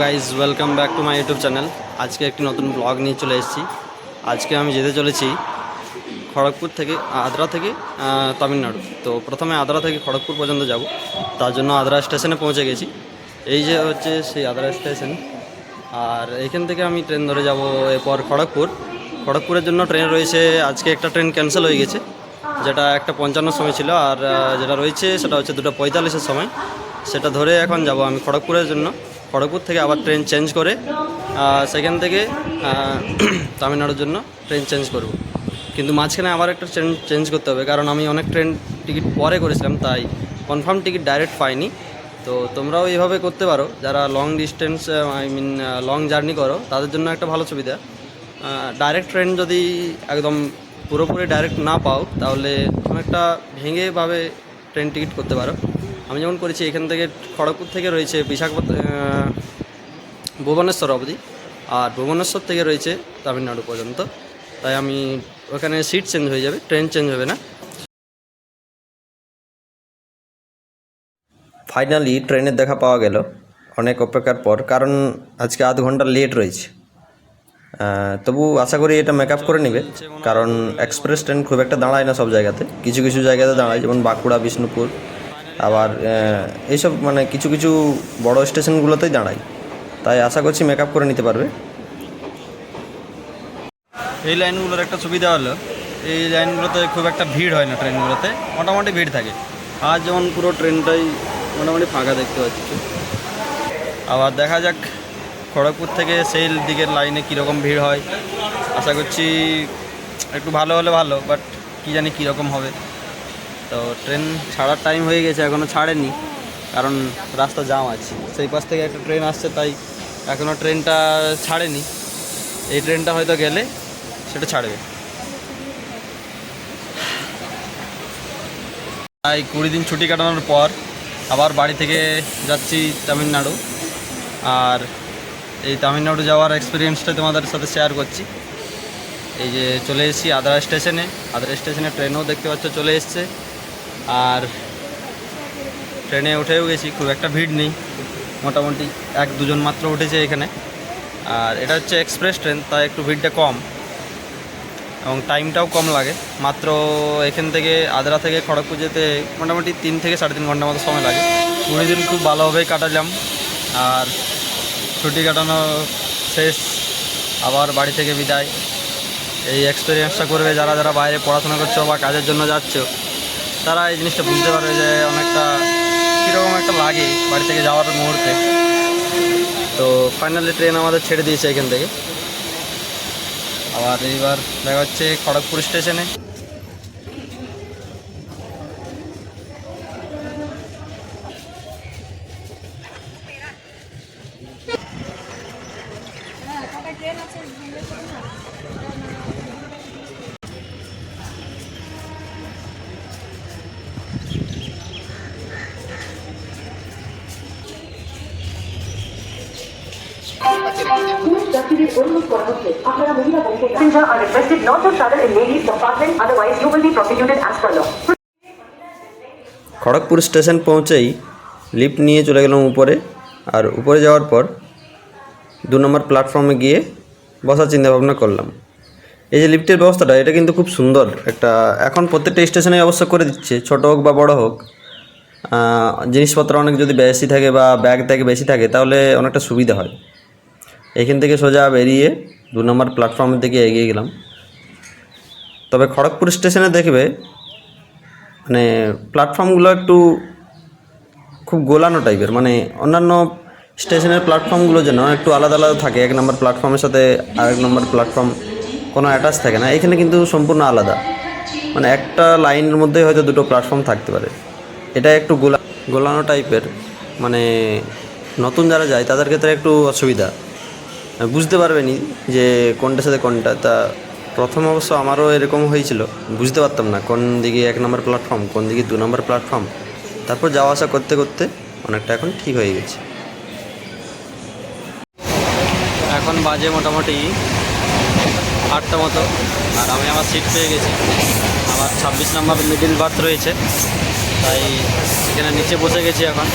Guys welcome back to my YouTube channel আজকে একটি নতুন ব্লগ নিয়ে চলে এসেছি। আজকে আমি যেতে চলেছি খড়গপুর থেকে, আদ্রা থেকে তামিলনাড়ু। তো প্রথমে আদ্রা থেকে খড়গপুর পর্যন্ত যাব। তার জন্য আদ্রা স্টেশনে পৌঁছে গেছি। এই যে হচ্ছে সেই আদ্রা স্টেশন। আর এখান থেকে আমি ট্রেন ধরে যাব এরপর খড়গপুর। খড়গপুরের জন্য ট্রেন রয়েছে, আজকে একটা ট্রেন ক্যান্সেল হয়ে গেছে। যেটা একটা পঞ্চান্ন সময় ছিল, আর যেটা রয়েছে সেটা হচ্ছে দুটো পঁয়তাল্লিশের সময়। সেটা ধরে এখন যাব আমি খড়গপুরের জন্য। খড়গপুর থেকে আবার ট্রেন চেঞ্জ করে সেখান থেকে তামিলনাড়ুর জন্য ট্রেন চেঞ্জ করব। কিন্তু মাঝখানে আবার একটা ট্রেন চেঞ্জ করতে হবে, কারণ আমি অনেক ট্রেন টিকিট পরে করেছিলাম, তাই কনফার্ম টিকিট ডাইরেক্ট পাইনি। তো তোমরাও এইভাবে করতে পারো, যারা long distance I mean long journey করো, তাদের জন্য একটা ভালো সুবিধা। ডাইরেক্ট ট্রেন যদি একদম পুরোপুরি ডাইরেক্ট না পাও, তাহলে অনেকটা ভেঙেভাবে ট্রেন টিকিট করতে পারো। আমি যেমন করেছি, এখান থেকে খড়গপুর থেকে রয়েছে বিশাখাপত্তন ভুবনেশ্বর অবধি। আর ভুবনেশ্বর থেকে রয়েছে তামিলনাড়ু পর্যন্ত। তাই আমি ওখানে সিট চেঞ্জ হয়ে যাবে ট্রেন চেঞ্জ হবে না। ফাইনালি ট্রেনের দেখা পাওয়া গেল। অনেক অপেক্ষার পর, কারণ আজকে আধ ঘণ্টা লেট রয়েছে। তবু আশা করি এটা মেকআপ করে নেবে, কারণ এক্সপ্রেস ট্রেন খুব একটা দাঁড়ায় না সব জায়গাতে। কিছু কিছু জায়গাতে দাঁড়ায়, যেমন বাঁকুড়া, বিষ্ণুপুর। আবার এইসব মানে কিছু কিছু বড় স্টেশনগুলোতেই দাঁড়াই। তাই আশা করছি মেকআপ করে নিতে পারবে। এই লাইনগুলোর একটা সুবিধা হলো, এই লাইনগুলোতে খুব একটা ভিড় হয় না ট্রেনগুলোতে, মোটামুটি ভিড় থাকে। আর যেমন পুরো ট্রেনটাই মোটামুটি ফাঁকা দেখতে পাচ্ছি। আবার দেখা যাক, খড়গপুর থেকে সেই দিকের লাইনে কীরকম ভিড় হয়। আশা করছি একটু ভালো হলে ভালো, বাট কী জানি কীরকম হবে। তো ট্রেন ছাড়ার টাইম হয়ে গেছে এখনও ছাড়েনি। কারণ রাস্তা জাম আছে। সেই পাশ থেকে একটা ট্রেন আসছে, তাই এখনও ট্রেনটা ছাড়েনি। এই ট্রেনটা হয়তো গেলে সেটা ছাড়বে। তাই কুড়ি দিন ছুটি কাটানোর পর আবার বাড়ি থেকে যাচ্ছি তামিলনাড়ু। আর এই তামিলনাড়ু যাওয়ার এক্সপিরিয়েন্সটা তোমাদের সাথে শেয়ার করছি। এই যে চলে এসেছি আদ্রা স্টেশনে। আদ্রা স্টেশনে ট্রেনও দেখতে পাচ্ছ, চলে এসছে। আর ট্রেনে উঠেও গেছি, খুব একটা ভিড় নেই। মোটামুটি এক দুজন মাত্র উঠেছে এখানে। আর এটা হচ্ছে এক্সপ্রেস ট্রেন, তাই একটু ভিড়টা কম এবং টাইমটাও কম লাগে। মাত্র এখান থেকে আদ্রা থেকে খড়গপুর যেতে মোটামুটি তিন থেকে সাড়ে তিন ঘণ্টার মতো সময় লাগে। কুড়ি দিন খুব ভালোভাবেই কাটালাম। আর ছুটি কাটানো শেষ, আবার বাড়ি থেকে বিদায়। এই এক্সপিরিয়েন্সটা করবে যারা যারা বাইরে পড়াশোনা করছ বা কাজের জন্য যাচ্ছ। তারা এই জিনিসটা বুঝতে পারবে যে অনেকটা কীরকম একটা লাগে বাড়ি থেকে যাওয়ার মুহূর্তে। তো ফাইনালি ট্রেন আমাদের ছেড়ে দিয়েছে এখান থেকে। আবার এইবার দেখা হচ্ছে খড়গপুর স্টেশনে আপনারা মহিলা Passengers are requested not to travel in ladies compartment otherwise you will be prosecuted as per law. Kharagpur station পৌঁছেই লিফট নিয়ে চলে গেলাম উপরে আর উপরে যাওয়ার পর দু নম্বর প্ল্যাটফর্মে গিয়ে বসার চিন্তাভাবনা করলাম। এই যে লিফটের ব্যবস্থাটা এটা কিন্তু খুব সুন্দর একটা এখন প্রত্যেকটা স্টেশনে অবশ্য করে দিচ্ছে ছোট হোক বা বড় হোক। জিনিসপত্র অনেক যদি বেশি থাকে বা ব্যাগ থাকে বেশি থাকে তাহলে অনেকটা সুবিধা হয়। এখান থেকে সোজা বেরিয়ে দু নম্বর প্ল্যাটফর্মের দিকে এগিয়ে গেলাম। তবে খড়গপুর স্টেশনে দেখবে মানে প্ল্যাটফর্মগুলো একটু খুব গোলানো টাইপের মানে অন্যান্য স্টেশনের প্ল্যাটফর্মগুলো যেন একটু আলাদা আলাদা থাকে, এক নম্বর প্ল্যাটফর্মের সাথে আরেক নম্বর প্ল্যাটফর্ম কোনো অ্যাটাচ থাকে না, এখানে কিন্তু সম্পূর্ণ আলাদা। মানে একটা লাইনের মধ্যেই হয়তো দুটো প্ল্যাটফর্ম থাকতে পারে। এটা একটু গোলা, গোলানো টাইপের মানে নতুন যারা যায় তাদের ক্ষেত্রে একটু অসুবিধা। বুঝতে পারবেনি যে কোনটার সাথে কোনটা। তা প্রথম অবশ্য আমারও এরকম হয়েছিল, বুঝতে পারতাম না কোন দিকে এক নম্বর প্ল্যাটফর্ম কোন দিকে দু নম্বর প্ল্যাটফর্ম তারপর যাওয়া আসা করতে করতে অনেকটা এখন ঠিক হয়ে গেছে। এখন বাজে মোটামুটি আটটা মতো, আর আমি আমার সিট পেয়ে গেছি। আমার ছাব্বিশ নম্বর মিডিল বার্থ রয়েছে, তাই এখানে নিচে বসে গেছি এখন।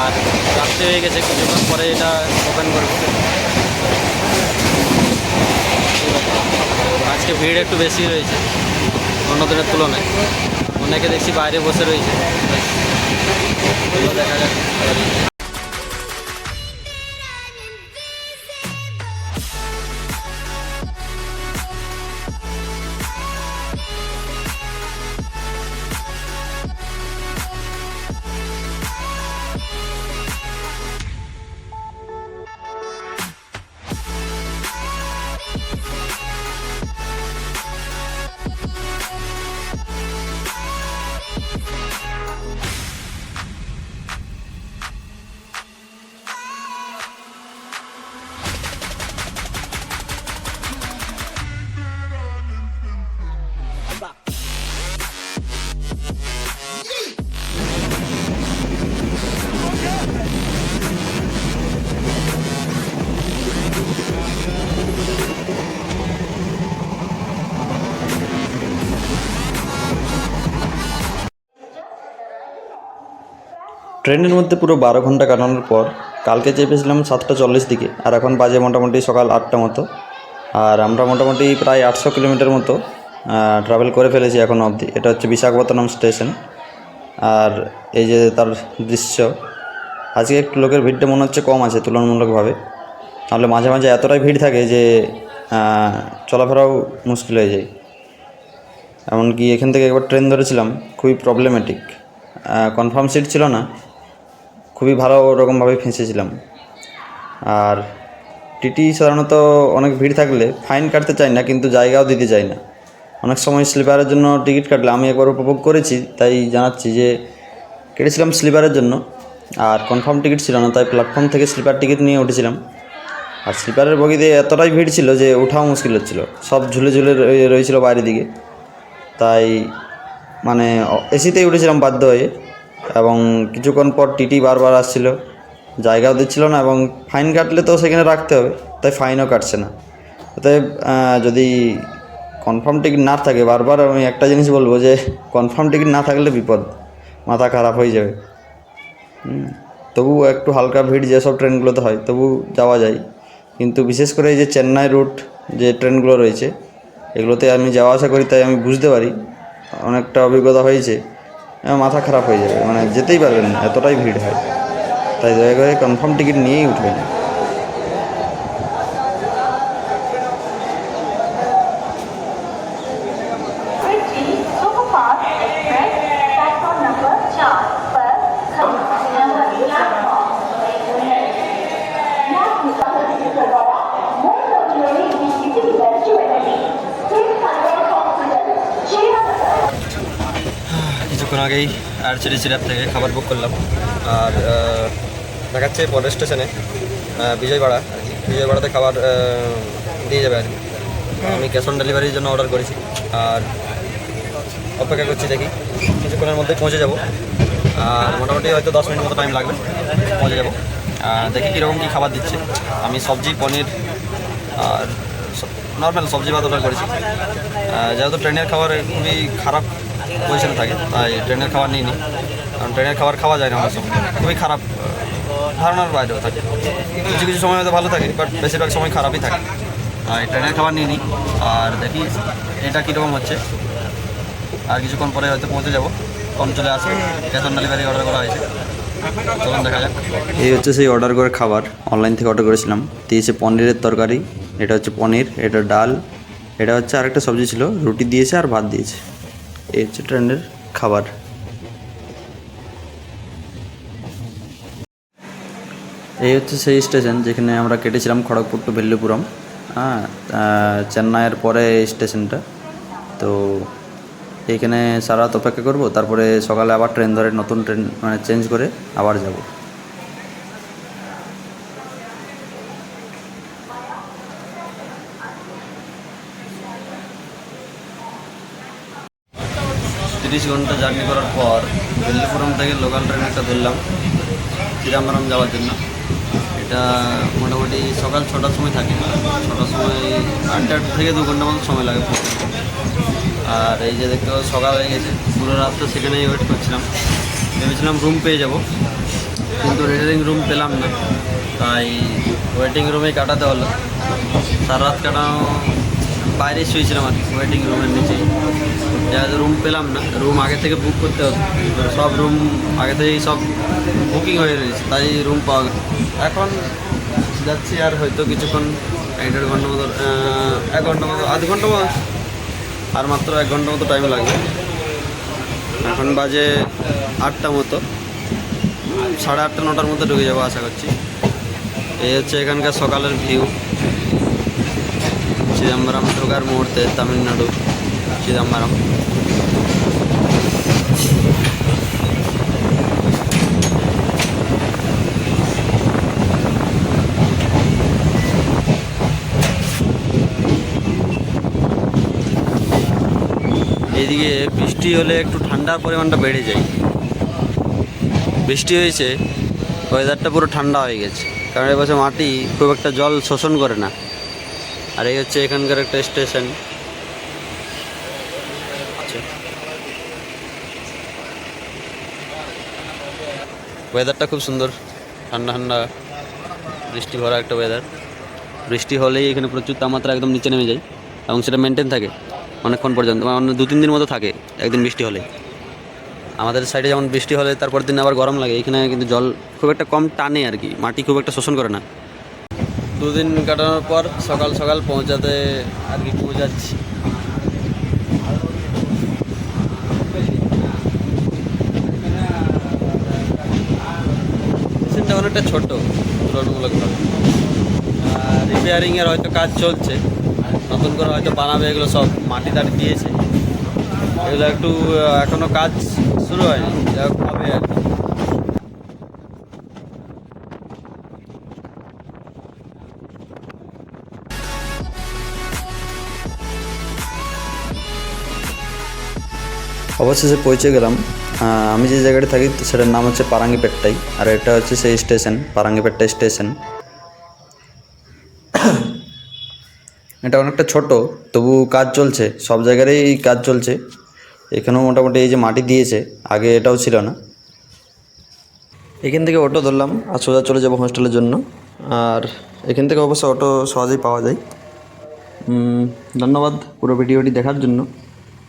আর রাত্রে হয়ে গেছে, কিছুক্ষণ পরে এটা ওপেন করব। আজকে ভিড় একটু বেশি রয়েছে অন্য দিনের তুলনায়। অনেকে দেখছি বাইরে বসে রয়েছে। দেখা যাক। ট্রেনের মধ্যে পুরো বারো ঘণ্টা কাটানোর পর কালকে চেপেছিলাম সাতটা চল্লিশ দিকে, আর এখন বাজে মোটামুটি সকাল আটটা মতো। আর আমরা মোটামুটি প্রায় আটশো কিলোমিটার মতো ট্রাভেল করে ফেলেছি এখনও অবধি। এটা হচ্ছে বিশাখাপত্তনম স্টেশন। আর এই যে তার দৃশ্য, আজকে একটু লোকের ভিড়টা মনে হচ্ছে কম আছে তুলনামূলকভাবে। তাহলে মাঝে মাঝে এতটাই ভিড় থাকে যে চলাফেরাও মুশকিল হয়ে যায়। এমনকি এখান থেকে একবার ট্রেন ধরেছিলাম, খুবই প্রবলেমেটিক কনফার্ম সিট ছিল না। খুবই ভালো রকমভাবে ফেঁসেছিলাম। আর টিটি সাধারণত অনেক ভিড় থাকলে ফাইন কাটতে চায় না, কিন্তু জায়গাও দিতে চায় না। অনেক সময় স্লিপারের জন্য টিকিট কাটলে আমি একবার উপভোগ করেছি, তাই জানাচ্ছি যে কেটেছিলাম স্লিপারের জন্য। আর কনফার্ম টিকিট ছিল না, তাই প্ল্যাটফর্ম থেকে স্লিপার টিকিট নিয়ে উঠেছিলাম। আর স্লিপারের বগিতে এতটাই ভিড় ছিল যে ওঠাও মুশকিল হচ্ছিল, সব ঝুলে ঝুলে রয়ে- রয়েছিল বাইরের দিকে। তাই মানে এসিতেই উঠেছিলাম বাধ্য হয়ে। এবং কিছুক্ষণ পর টিটি বারবার আসছিল। জায়গাও দিচ্ছিল না এবং ফাইন কাটলে তো সেখানে রাখতে হবে, তাই ফাইনও কাটছে না। অতএব যদি কনফার্ম টিকিট না থাকে, বারবার আমি একটা জিনিস বলব যে কনফার্ম টিকিট না থাকলে বিপদ, মাথা খারাপ হয়ে যাবে। তবু একটু হালকা ভিড় যেসব ট্রেনগুলোতে হয়, তবু যাওয়া যায়। কিন্তু বিশেষ করে এই যে চেন্নাই রুট যে ট্রেনগুলো রয়েছে, এগুলোতে আমি যাওয়া আসা করি, তাই আমি বুঝতে পারি। অনেকটা অভিজ্ঞতা হয়েছে। মাথা খারাপ হয়ে যাবে। মানে যেতেই পারবেন না, এতটাই ভিড় হয়। তাই দয়া করে কনফার্ম টিকিট নিয়েই উঠবেন। কিছুক্ষণ আগেই আরচেরি সিরাপ থেকে খাবার বুক করলাম। আর দেখাচ্ছে পরের স্টেশনে বিজয়বাড়া আর কি বিজয়বাড়াতে খাবার দিয়ে যাবে আর কি। আমি ক্যাশ অন ডেলিভারির জন্য অর্ডার করেছি। আর অপেক্ষা করছি দেখি, কিছুক্ষণের মধ্যে পৌঁছে যাব। আর মোটামুটি হয়তো দশ মিনিট মতো টাইম লাগবে, পৌঁছে যাব। আর দেখি কীরকম কী খাবার দিচ্ছে। আমি সবজি, পনির, আর নর্মাল সবজি ভাত অর্ডার করেছি। যেহেতু ট্রেনের খাবার খুবই খারাপ পজিশনে থাকে, তাই ট্রেনের খাবার নিই নি কারণ ট্রেনের খাবার খাওয়া যায় না অনেক সময়। খুবই খারাপ ধারণার বাইরেও থাকে। কিছু কিছু সময় হয়তো ভালো থাকে বাট বেশিরভাগ সময় খারাপই থাকে। তাই ট্রেনের খাবার নিই নি আর দেখি এটা কীরকম হচ্ছে। আর কিছুক্ষণ পরে হয়তো পৌঁছে যাব। কম চলে আসবে। ক্যাশ অন ডেলিভারি অর্ডার করা হয়েছে। এই হচ্ছে সেই অর্ডার করে খাবার। অনলাইন থেকে অর্ডার করেছিলাম। দিয়েছে পনিরের তরকারি। এটা হচ্ছে পনির, এটা ডাল। এটা হচ্ছে আরেকটা সবজি ছিল। রুটি দিয়েছে আর ভাত দিয়েছে। এই হচ্ছে ট্রেনের খাবার। এই হচ্ছে সেই স্টেশন যেখানে আমরা কেটেছিলাম খড়গপুর টু ভেল্লুপুরম হ্যাঁ চেন্নাইয়ের পরে এই স্টেশনটা। তো এইখানে সারা রাত অপেক্ষা করব, তারপরে সকালে আবার ট্রেন ধরে নতুন ট্রেন মানে চেঞ্জ করে আবার যাব। তিরিশ ঘণ্টা জার্নি করার পর বেল্লিপুরম থেকে লোকাল ট্রেন একটা ধরলাম। চিদাম্বরম যাওয়ার জন্য। এটা মোটামুটি সকাল ছটার সময় থাকে। ছটার সময় আটটা থেকে দু ঘণ্টা মতো সময় লাগে আর এই যে দেখতে সকাল হয়ে গেছে। পুরো রাত তো সেখানেই ওয়েট করছিলাম। ভেবেছিলাম রুম পেয়ে যাব। কিন্তু রেডিং রুম পেলাম না। তাই ওয়েটিং রুমেই কাটাতে হলো। সারা রাত কাটানো বাইরে শুয়েছিলাম আর ওয়েটিং রুমের নিচেই। যেহেতু রুম পেলাম না। রুম আগে থেকে বুক করতে হতো সব রুম আগে থেকেই সব বুকিং হয়ে রয়েছে, তাই রুম পাওয়া গেল। এখন যাচ্ছি আর হয়তো কিছুক্ষণ এক দেড় ঘণ্টা মতো এক ঘণ্টা মতো, আধ ঘণ্টা মতো। আর মাত্র এক ঘণ্টা মতো টাইম লাগবে। এখন বাজে আটটা মতো। সাড়ে আটটা, নটার মধ্যে ঢুকে যাব আশা করছি। এই হচ্ছে এখানকার সকালের ভিউ চিদম্বরম ঢোকার মুহূর্তে তামিলনাড়ু। চিদম্বরম এদিকে বৃষ্টি হলে একটু ঠান্ডার পরিমাণটা বেড়ে যায়। বৃষ্টি হয়েছে ওয়েদারটা পুরো ঠান্ডা হয়ে গেছে। কারণ এবছর মাটি খুব একটা জল শোষণ করে না। আর এই হচ্ছে এখানকার একটা স্টেশন ওয়েদারটা খুব সুন্দর। ঠান্ডা ঠান্ডা, বৃষ্টি ভরা একটা ওয়েদার বৃষ্টি হলেই এখানে প্রচুর তাপমাত্রা একদম নিচে নেমে যায় এবং সেটা মেনটেন থাকে অনেকক্ষণ পর্যন্ত মানে দু তিন দিন মতো থাকে একদিন বৃষ্টি হলে। আমাদের সাইডে যেমন বৃষ্টি হলে তারপর দিন আবার গরম লাগে, এখানে কিন্তু জল খুব একটা কম টানে আর কি, মাটি খুব একটা শোষণ করে না। দুদিন কাটানোর পর সকাল সকাল পৌঁছাতে আর কি পৌঁছাচ্ছি। অনেকটা ছোট তুলনামূলকভাবে। রিপেয়ারিংয়ের হয়তো কাজ চলছে। নতুন করে হয়তো বানাবে এগুলো সব মাটি টাটি দিয়েছে। এগুলো একটু এখনও কাজ শুরু হয়নি। হবে আর কি। অবশেষে পৌঁছে গেলাম। আমি যে জায়গাটা থাকি সেটার নাম হচ্ছে পারাঙ্গিপেট্টাই। আর এটা হচ্ছে সেই স্টেশন পারাঙ্গিপেট্টা স্টেশন। এটা অনেকটা ছোট, তবু কাজ চলছে, সব জায়গারই কাজ চলছে। এখানেও মোটামুটি এই যে মাটি দিয়েছে, আগে এটাও ছিল না। এখান থেকে অটো ধরলাম, আর সোজা চলে যাব হোস্টেলের জন্য। আর এখান থেকে অবশ্য অটো সহজেই পাওয়া যায়। ধন্যবাদ পুরো ভিডিওটি দেখার জন্য।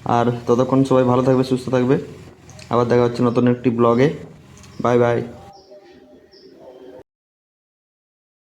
আর ততক্ষণ সবাই ভালো থাকবে, সুস্থ থাকবে। আবার দেখা হচ্ছে নতুন একটি ব্লগে বাই বাই